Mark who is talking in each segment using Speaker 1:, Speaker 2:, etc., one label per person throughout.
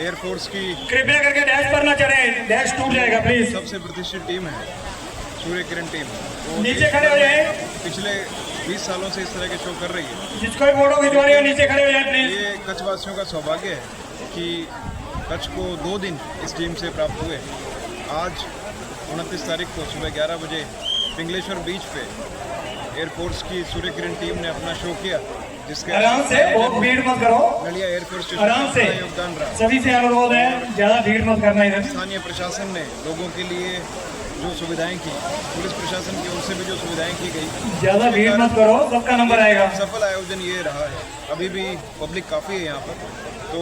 Speaker 1: Air force की
Speaker 2: कृपया करके डैश पर ना चढ़े। डैश टूट जाएगा प्लीज़
Speaker 1: सबसे प्रतिष्ठित टीम है। सूर्य किरण टीम
Speaker 2: नीचे खड़े हो जाए।
Speaker 1: पिछले 20 सालों से इस तरह के शो कर रही है।
Speaker 2: जिसको भी फ़ोटो खिंचवा रही हो नीचे खड़े हो जाए प्लीज़
Speaker 1: ये कच्छवासियों का सौभाग्य है कि कच्छ को दो दिन इस टीम से प्राप्त हुए। आज उनतीस तारीख को सुबह 11 बजे पिंगलेश्वर बीच पे एयरफोर्स की सूर्य किरण टीम ने अपना शो किया।
Speaker 2: आराम से बहुत भीड़ मत करो। आराम से। सभी से अनुरोध है ज़्यादा भीड़ मत करना इधर।
Speaker 1: स्थानीय प्रशासन ने लोगों के लिए जो सुविधाएँ की पुलिस प्रशासन की ओर से भी जो सुविधाएँ की गई
Speaker 2: ज़्यादा भीड़ मत करो सबका नंबर आएगा।
Speaker 1: सफल आयोजन ये रहा है। अभी भी पब्लिक काफ़ी है यहाँ पर। तो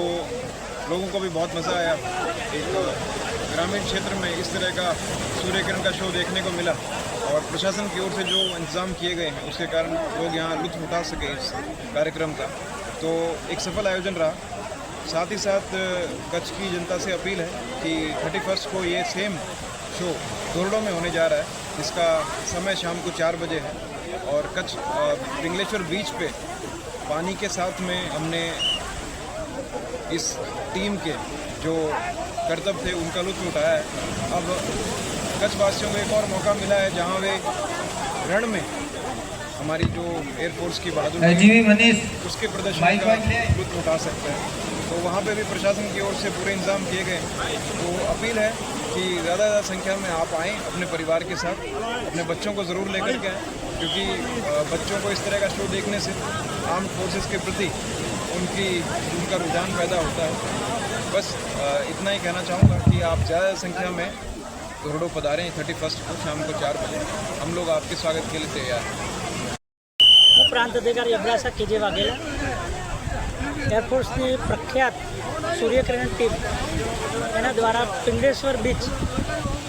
Speaker 1: लोगों को भी बहुत मज़ा आया। एक ग्रामीण क्षेत्र में इस तरह का सूर्य किरण का शो देखने को मिला और प्रशासन की ओर से जो इंतज़ाम किए गए हैं, उसके कारण लोग यहाँ लुत्फ उठा सके इस कार्यक्रम का। तो एक सफल आयोजन रहा। साथ ही साथ कच्छ की जनता से अपील है कि थर्टी फ़र्स्ट को ये सेम शो धोरडो में होने जा रहा है। जिसका समय शाम को चार बजे है और कच्छ पिंगलेश्वर बीच पे पानी के साथ में हमने इस टीम के जो कर्तव्य थे उनका लुत्फ उठाया है। अब कच्छ वासियों को एक और मौका मिला है जहाँ वे रण में हमारी जो एयरफोर्स की बहादुर उसके प्रदर्शन का लुत्फ उठा सकते हैं। तो वहाँ पे भी प्रशासन की ओर से पूरे इंतज़ाम किए गए। तो अपील है कि ज़्यादा ज़्यादा संख्या में आप आएँ अपने परिवार के साथ अपने बच्चों को ज़रूर लेकर के आएँ क्योंकि बच्चों को इस तरह का शो देखने से आर्म फोर्सेस के प्रति उनकी उनका रुझान पैदा होता है बस अ, इतना ही कहना चाहूँगा कि आप ज़्यादा संख्या में घोड़ों पधारें थर्टी फर्स्ट को शाम को चार बजे हम लोग आपके स्वागत के लिए तैयार हैं
Speaker 3: હું પ્રાંત અધિકારી અબડાસા કેજે વાઘેલા એરફોર્સની પ્રખ્યાત સૂર્યકિરણ ટીમ એના દ્વારા પિંગળેશ્વર બીચ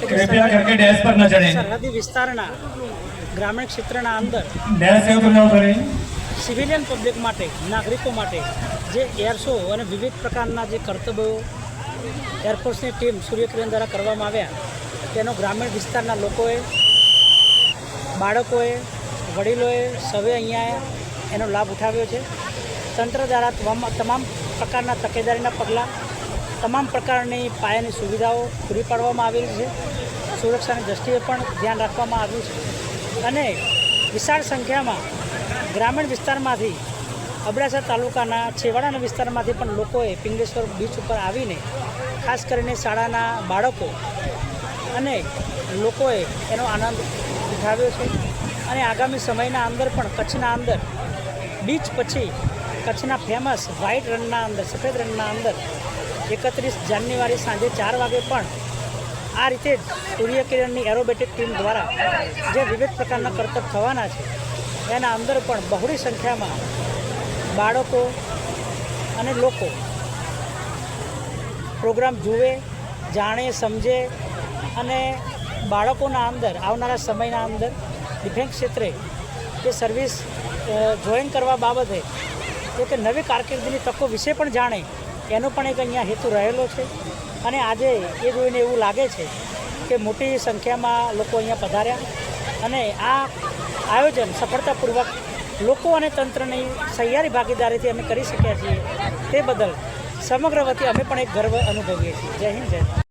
Speaker 3: કે જે
Speaker 2: कृपया करके डैश पर न चढ़े
Speaker 3: સરહદી વિસ્તારના ગ્રામીણ ક્ષેત્રના અંદર સિવિલિયન પબ્લિક માટે, નાગરિકો માટે જે એરશો અને વિવિધ પ્રકારના જે કર્તવ્યો એરફોર્સની ટીમ સૂર્યકિરણ દ્વારા કરવામાં આવ્યા, તેનો ગ્રામીણ વિસ્તારના લોકોએ, બાળકોએ, વડીલોએ સવે અહીંયા એનો લાભ ઉઠાવ્યો છે. તંત્ર દ્વારા તમામ પ્રકારના તકેદારીના પગલાં, તમામ પ્રકારની પાયાની સુવિધાઓ પૂરી પાડવામાં આવેલી છે. સુરક્ષાની દ્રષ્ટિએ પણ ધ્યાન રાખવામાં આવ્યું છે. અને વિશાળ સંખ્યામાં ગ્રામીણ વિસ્તારમાંથી અબડાસા તાલુકાના છેવાડાના વિસ્તારમાંથી પણ લોકોએ પિંગલેશ્વર બીચ ઉપર આવીને, ખાસ કરીને શાળાના બાળકો અને લોકોએ એનો આનંદ ઉઠાવ્યો છે. અને આગામી સમયના અંદર પણ કચ્છના અંદર બીચ પછી કચ્છના ફેમસ વ્હાઇટ રનના અંદર, સફેદ રનના અંદર એકત્રીસ જાન્યુઆરી સાંજે ચાર વાગે પણ આ રીતે જ સૂર્યકિરણની એરોબેટિક ટીમ દ્વારા જે વિવિધ પ્રકારના કરતબ થવાના છે એના અંદર પણ બહોળી સંખ્યામાં બાળકો અને લોકો પ્રોગ્રામ જુએ, જાણે, સમજે અને બાળકોના અંદર, આવનારા સમયના અંદર ડિફેન્સ ક્ષેત્રે કે સર્વિસ જોઈન કરવા બાબતે એક નવી કારકિર્દીની તકો વિશે પણ જાણે, એનો પણ એક અહીંયા હેતુ રહેલો છે. અને આજે એ જોઈને એવું લાગે છે કે મોટી સંખ્યામાં લોકો અહીંયા પધાર્યા અને આ આયોજન સફળતાપૂર્વક લોકો અને તંત્રની સહિયારી ભાગીદારીથી અમે કરી શક્યા છીએ તે બદલ સમગ્ર વતી અમે પણ એક ગર્વ અનુભવીએ છીએ જય હિન્દ, જય.